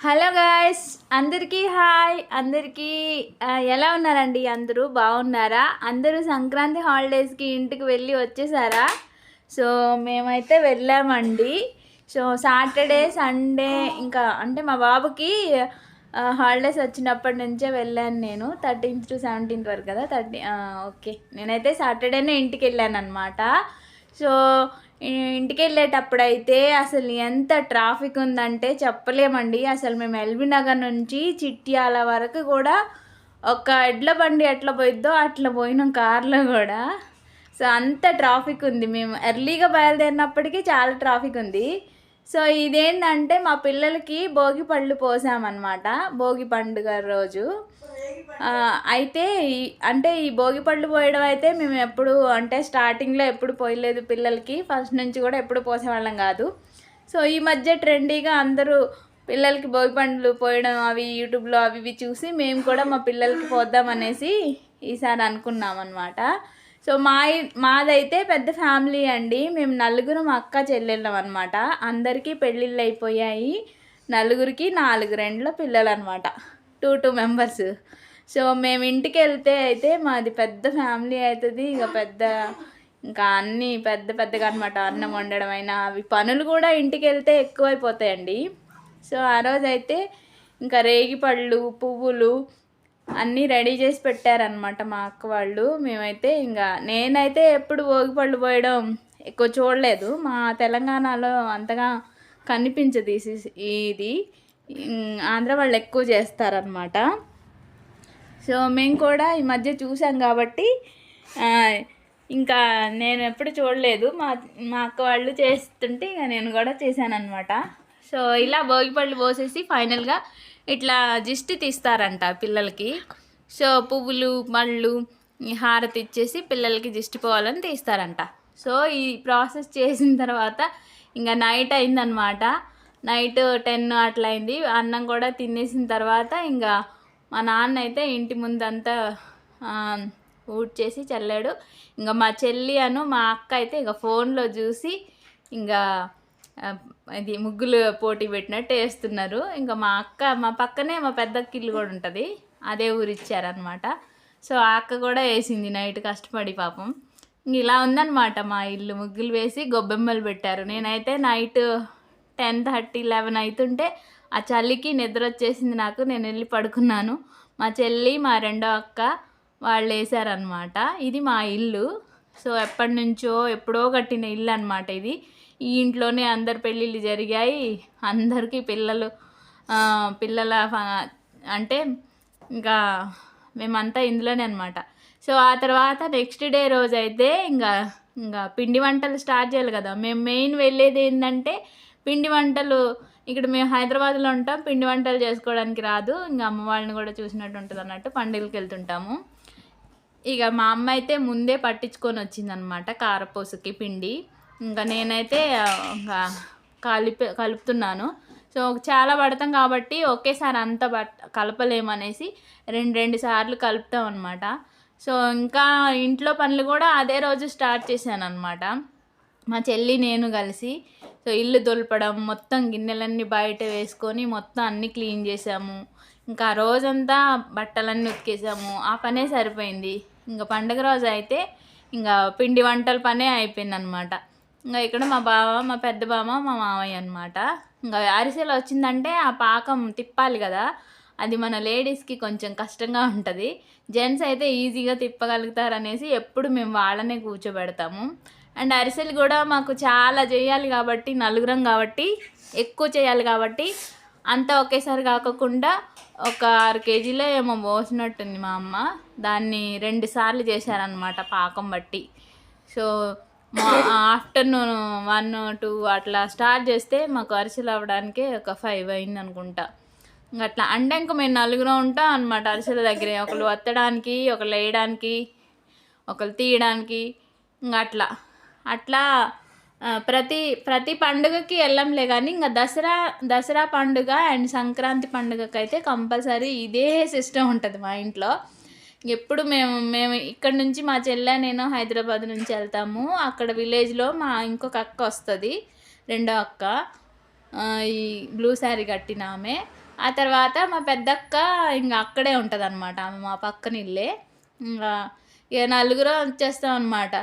Hello guys అందరికీ hi. అందరికీ ఎలా ఉన్నారండి అందరూ? బాగున్నారా? అందరూ సంక్రాంతి హాలిడేస్కి ఇంటికి వెళ్ళి వచ్చేసారా? సో మేమైతే వెళ్ళామండి. సో సాటర్డే సండే ఇంకా అంటే మా బాబుకి హాలిడేస్ వచ్చినప్పటి నుంచే వెళ్ళాను నేను. థర్టీన్త్ టు సెవెంటీన్త్ వరకు కదా? Thirty okay. నేనైతే సాటర్డేనే ఇంటికి వెళ్ళాను అనమాట సో ఇంటికి వెళ్ళేటప్పుడు అయితే అసలు ఎంత ట్రాఫిక్ ఉందంటే చెప్పలేమండి. అసలు మేము ఎల్బీ నగర్ నుంచి చిట్యాల వరకు కూడా ఒక ఎడ్ల బండి ఎట్లా పోయిద్దో అట్లా పోయినాం కార్లో కూడా. సో అంత ట్రాఫిక్ ఉంది. మేము ఎర్లీగా బయలుదేరినప్పటికీ చాలా ట్రాఫిక్ ఉంది. సో ఇదేంటంటే మా పిల్లలకి భోగి పళ్ళు పోసామన్నమాట. భోగి పండుగ రోజు. అయితే ఈ- అంటే ఈ భోగి పళ్ళు పోయడం అయితే మేము ఎప్పుడు అంటే స్టార్టింగ్లో ఎప్పుడు పోయలేదు పిల్లలకి. ఫస్ట్ నుంచి కూడా ఎప్పుడు పోసేవాళ్ళం కాదు. సో ఈ మధ్య ట్రెండీగా అందరూ పిల్లలకి భోగి పండ్లు పోయడం అవి యూట్యూబ్లో అవి ఇవి చూసి మేము కూడా మా పిల్లలకి పోద్దాం అనేసి ఈసారి అనుకున్నాం అనమాట సో మా మాదైతే పెద్ద ఫ్యామిలీ అండి. మేము నలుగురం అక్క చెల్లెళ్ళం అనమాట అందరికీ పెళ్ళిళ్ళు అయిపోయాయి. నలుగురికి నాలుగు రెండ్ల పిల్లలు అనమాట టూ టూ మెంబర్స్ సో మేము ఇంటికి వెళ్తే అయితే మాది పెద్ద ఫ్యామిలీ అవుతుంది. ఇక పెద్ద ఇంకా అన్నీ పెద్ద పెద్దగా అనమాట అన్నం వండడం అయినా అవి పనులు కూడా ఇంటికి వెళ్తే ఎక్కువైపోతాయండి. సో ఆ రోజైతే ఇంకా రేగి పళ్ళు పువ్వులు అన్నీ రెడీ చేసి పెట్టారనమాట మా అక్క వాళ్ళు. మేమైతే ఇంకా నేనైతే ఎప్పుడు భోగి పళ్ళు పోయడం ఎక్కువ చూడలేదు. మా తెలంగాణలో అంతగా కనిపించదు ఇది. ఆంధ్ర వాళ్ళు ఎక్కువ చేస్తారనమాట సో మేము కూడా ఈ మధ్య చూసాం కాబట్టి ఇంకా నేను ఎప్పుడు చూడలేదు. మా మా అక్క వాళ్ళు చేస్తుంటే ఇక నేను కూడా చేశానమాట సో ఇలా భోగిపళ్ళు పోసేసి ఫైనల్గా ఇట్లా దిష్టి తీస్తారంట పిల్లలకి. సో పువ్వులు మళ్ళు హారతి ఇచ్చేసి పిల్లలకి దిష్టి పోవాలని తీస్తారంట. సో ఈ ప్రాసెస్ చేసిన తర్వాత ఇంకా నైట్ అయిందనమాట నైట్ టెన్ అట్లయింది అన్నం కూడా తినేసిన తర్వాత ఇంకా మా నాన్న అయితే ఇంటి ముందంతా ఊడ్ ఊడ్చేసి చల్లాడు. ఇంకా మా చెల్లి అను మా అక్క అయితే ఇంకా ఫోన్లో చూసి ఇంకా ఇది ముగ్గులు పోటీ పెట్టినట్టు వేస్తున్నారు. ఇంకా మా అక్క మా పక్కనే మా పెద్ద ఇల్లు కూడా ఉంటుంది. అదే ఊరు ఇచ్చారనమాట సో ఆ అక్క కూడా వేసింది నైట్ కష్టపడి పాపం. ఇంక ఇలా ఉందన్నమాట మా ఇల్లు. ముగ్గులు వేసి గొబ్బెమ్మలు పెట్టారు. నేనైతే నైట్ టెన్ థర్టీ లెవెన్ అవుతుంటే ఆ చలికి నిద్ర వచ్చేసింది నాకు నేను వెళ్ళి పడుకున్నాను. మా చెల్లి మా రెండో అక్క వాళ్ళు వేసారనమాట ఇది మా ఇల్లు. సో ఎప్పటి నుంచో ఎప్పుడో కట్టిన ఇల్లు అనమాట ఇది. ఈ ఇంట్లోనే అందరు పెళ్ళిళ్ళు జరిగాయి. అందరికీ పిల్లలు పిల్లల అంటే ఇంకా మేమంతా ఇందులోనే అనమాట సో ఆ తర్వాత నెక్స్ట్ డే రోజు అయితే ఇంకా ఇంకా పిండి వంటలు స్టార్ట్ చేయాలి కదా. మేము మెయిన్ వెళ్ళేది ఏంటంటే పిండి వంటలు ఇక్కడ మేము హైదరాబాద్లో ఉంటాం పిండి వంటలు చేసుకోవడానికి రాదు ఇంకా అమ్మ వాళ్ళని కూడా చూసినట్టు ఉంటుంది అన్నట్టు పండుగలకు వెళ్తుంటాము. ఇక మా అమ్మ అయితే ముందే పట్టించుకొని వచ్చిందనమాట కారపూసకి పిండి. ఇంకా నేనైతే ఇంకా కలిపి కలుపుతున్నాను. సో చాలా పడతాం కాబట్టి ఒకేసారి అంత బట్ కలపలేమనేసి రెండు రెండు సార్లు కలుపుతాం అనమాట సో ఇంకా ఇంట్లో పనులు కూడా అదే రోజు స్టార్ట్ చేశాను అనమాట మా చెల్లి నేను కలిసి సో ఇల్లు దొలపడం మొత్తం గిన్నెలన్నీ బయట వేసుకొని మొత్తం అన్నీ క్లీన్ చేసాము. ఇంకా ఆ రోజంతా బట్టలన్నీ ఉతికేసాము. ఆ పనే సరిపోయింది. ఇంకా పండగ రోజు అయితే ఇంకా పిండి వంటల పనే అయిపోయింది అనమాట ఇంకా ఇక్కడ మా బావ మా పెద్ద బావ మా మామయ్య అనమాట ఇంకా అరిసెలు వచ్చిందంటే ఆ పాకం తిప్పాలి కదా. అది మన లేడీస్కి కొంచెం కష్టంగా ఉంటుంది. జెంట్స్ అయితే ఈజీగా తిప్పగలుగుతారు అనేసి ఎప్పుడు మేము వాళ్ళనే కూర్చోబెడతాము. అండ్ అరిసెలు కూడా మాకు చాలా చేయాలి కాబట్టి నలుగురం కాబట్టి ఎక్కువ చేయాలి కాబట్టి అంతా ఒకేసారి కాకుండా ఒక ఆరు కేజీలో ఏమో పోసినట్టుంది మా అమ్మ. దాన్ని రెండు సార్లు చేశారనమాట పాకం బట్టి. సో మా ఆఫ్టర్నూన్ వన్ టూ అట్లా స్టార్ట్ చేస్తే మాకు అరిసెలు అవ్వడానికే ఒక ఫైవ్ అయింది అనుకుంటా. అట్లా అంటే ఇంక మేము నలుగురం ఉంటాం అనమాట అరిసెల దగ్గరే. ఒకళ్ళు వత్తడానికి ఒకళ్ళు వేయడానికి ఒకళ్ళు తీయడానికి ఇంకా అట్లా. అట్లా ప్రతి ప్రతి పండుగకి వెళ్ళంలే కానీ ఇంకా దసరా దసరా పండుగ అండ్ సంక్రాంతి పండుగకి అయితే కంపల్సరీ ఇదే సిస్టమ్ ఉంటుంది మా ఇంట్లో. ఎప్పుడు మేము మేము ఇక్కడ నుంచి మా చెల్లె నేను హైదరాబాద్ నుంచి వెళ్తాము. అక్కడ విలేజ్లో మా ఇంకొక అక్క వస్తుంది రెండో అక్క. ఈ బ్లూ శారీ కట్టిన ఆమె. ఆ తర్వాత మా పెద్దక్క ఇంకా అక్కడే ఉంటుంది అనమాట ఆమె మా పక్కన ఇల్లే. ఇంకా ఇక నలుగురం వచ్చేస్తాం అనమాట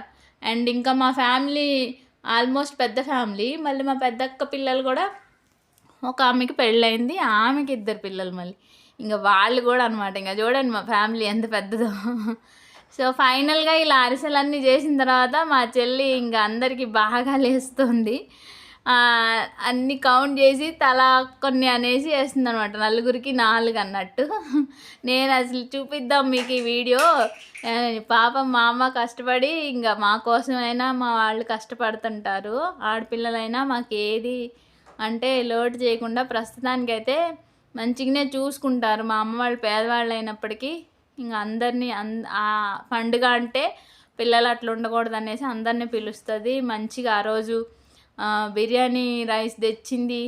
అండ్ ఇంకా మా ఫ్యామిలీ ఆల్మోస్ట్ పెద్ద ఫ్యామిలీ. మళ్ళీ మా పెద్దక్క పిల్లలు కూడా ఒక ఆమెకి పెళ్ళయింది ఆమెకి ఇద్దరు పిల్లలు మళ్ళీ. ఇంకా వాళ్ళు కూడా అనమాట ఇంకా చూడండి మా ఫ్యామిలీ ఎంత పెద్దదో. సో ఫైనల్గా ఇలా అరిసెలన్నీ చేసిన తర్వాత మా చెల్లి ఇంకా అందరికీ బాగా లేస్తుంది. అన్ని కౌంట్ చేసి తల కొన్ని అనేసి వేస్తుంది అనమాట నలుగురికి నాలుగు అన్నట్టు. నేను అసలు చూపిద్దాం మీకు ఈ వీడియో. పాపం మా అమ్మ కష్టపడి ఇంకా మా కోసమైనా మా వాళ్ళు కష్టపడుతుంటారు. ఆడపిల్లలైనా మాకు ఏది అంటే లోటు చేయకుండా ప్రస్తుతానికైతే మంచిగానే చూసుకుంటారు. మా అమ్మ వాళ్ళు పేదవాళ్ళు అయినప్పటికీ ఇంకా అందరినీ అన్ ఆ పండుగ అంటే పిల్లలు అట్లా ఉండకూడదు అనేసి అందరినీ పిలుస్తుంది. మంచిగా ఆ రోజు బిర్యానీ రైస్ తెచ్చింది.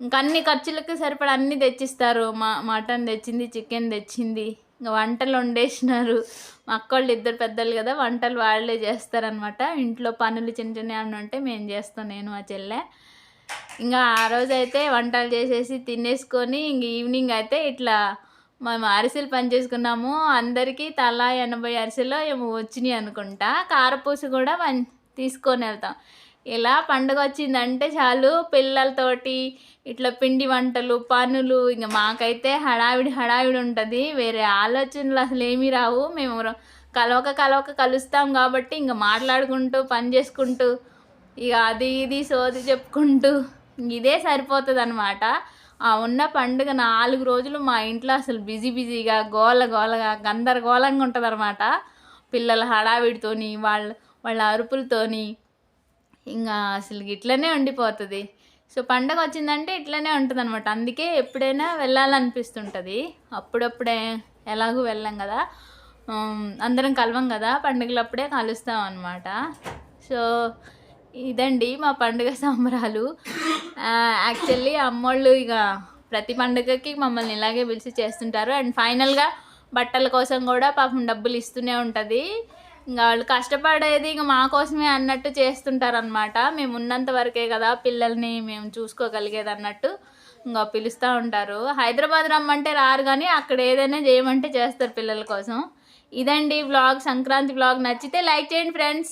ఇంకా అన్ని ఖర్చులకి సరిపడా అన్నీ తెచ్చిస్తారు. మా మటన్ తెచ్చింది చికెన్ తెచ్చింది. ఇంకా వంటలు వండేసినారు. మా అక్కోళ్ళు ఇద్దరు పెద్దలు కదా వంటలు వాళ్ళే చేస్తారనమాట ఇంట్లో పనులు చిన్న చిన్న ఏమైనా ఉంటే మేము చేస్తాం నేను మా చెల్లె. ఇంకా ఆ రోజు అయితే వంటలు చేసేసి తినేసుకొని ఇంక ఈవినింగ్ అయితే ఇట్లా మేము అరిసెలు పని చేసుకున్నాము అందరికీ తలా ఎనభై అరిసెలు ఏమో వచ్చినాయి అనుకుంటా. కారపూస కూడా తీసుకొని వెళ్తాం. ఇలా పండుగ వచ్చిందంటే చాలు పిల్లలతోటి ఇట్లా పిండి వంటలు పనులు ఇంకా మాకైతే హడావిడి హడావిడి ఉంటుంది. వేరే ఆలోచనలు అసలు ఏమీ రావు. మేము కలవక కలవక కలుస్తాం కాబట్టి ఇంకా మాట్లాడుకుంటూ పని చేసుకుంటూ ఇక అది ఇది సోది చెప్పుకుంటూ ఇదే సరిపోతుంది అనమాట ఆ ఉన్న పండుగ నాలుగు రోజులు మా ఇంట్లో అసలు బిజీ బిజీగా గోల గోలగా గందరగోళంగా ఉంటుంది అనమాట పిల్లల హడావిడితోని వాళ్ళ వాళ్ళ అరుపులతోని ఇంకా అసలు ఇట్లనే ఉండిపోతుంది. సో పండగ వచ్చిందంటే ఇట్లనే ఉంటుంది అనమాట అందుకే ఎప్పుడైనా వెళ్ళాలనిపిస్తుంటుంది. అప్పుడప్పుడే ఎలాగూ వెళ్ళాం కదా. అందరం కలవం కదా. పండుగలప్పుడే కలుస్తాం అనమాట సో ఇదండి మా పండుగ సంబరాలు. యాక్చువల్లీ అమ్మోళ్ళు ఇక ప్రతి పండుగకి మమ్మల్ని ఇలాగే పిలిచి చేస్తుంటారు. అండ్ ఫైనల్గా బట్టల కోసం కూడా పాపం డబ్బులు ఇస్తూనే ఉంటుంది. ఇంకా వాళ్ళు కష్టపడేది ఇంకా మా కోసమే అన్నట్టు చేస్తుంటారు అనమాట మేము ఉన్నంత వరకే కదా పిల్లల్ని మేము చూసుకోగలిగేది అన్నట్టు ఇంకా పిలుస్తూ ఉంటారు. హైదరాబాద్ రమ్మంటే రారు కానీ అక్కడ ఏదైనా చేయమంటే చేస్తారు పిల్లల కోసం. ఇదండి వ్లాగ్. సంక్రాంతి వ్లాగ్ నచ్చితే లైక్ చేయండి ఫ్రెండ్స్.